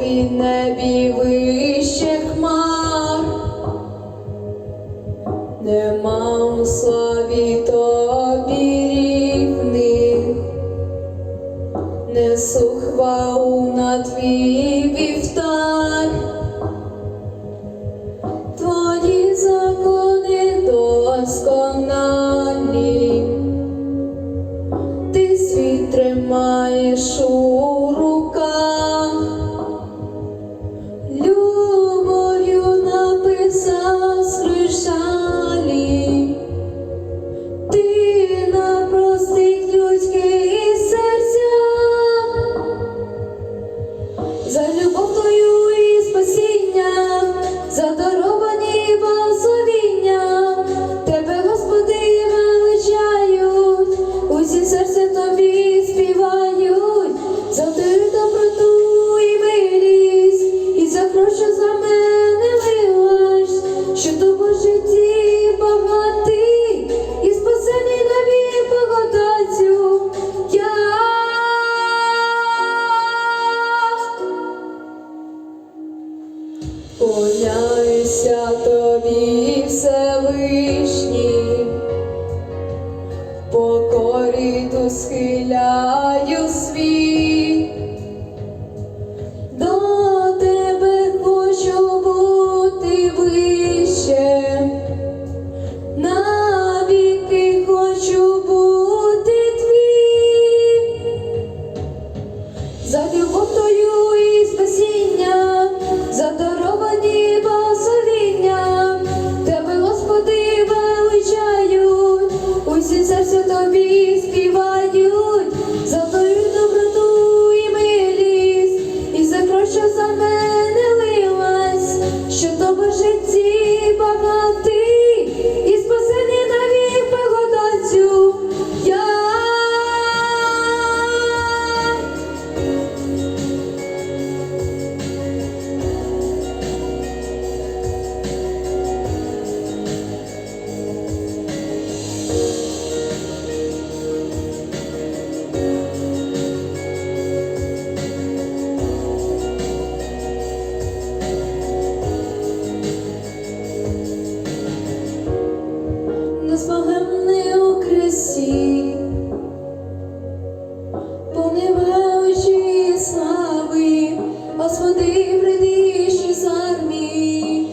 твій небі вище хмар, нема у славі тобі рівних, несу хвалу на твій вівтар. Твої закони досконалі, ти світ тримаєш у руках, Поняюся тобі Всевишній, покорі ту схиляю. задивом Твою і спасіння. Господи, прийди ще за мій.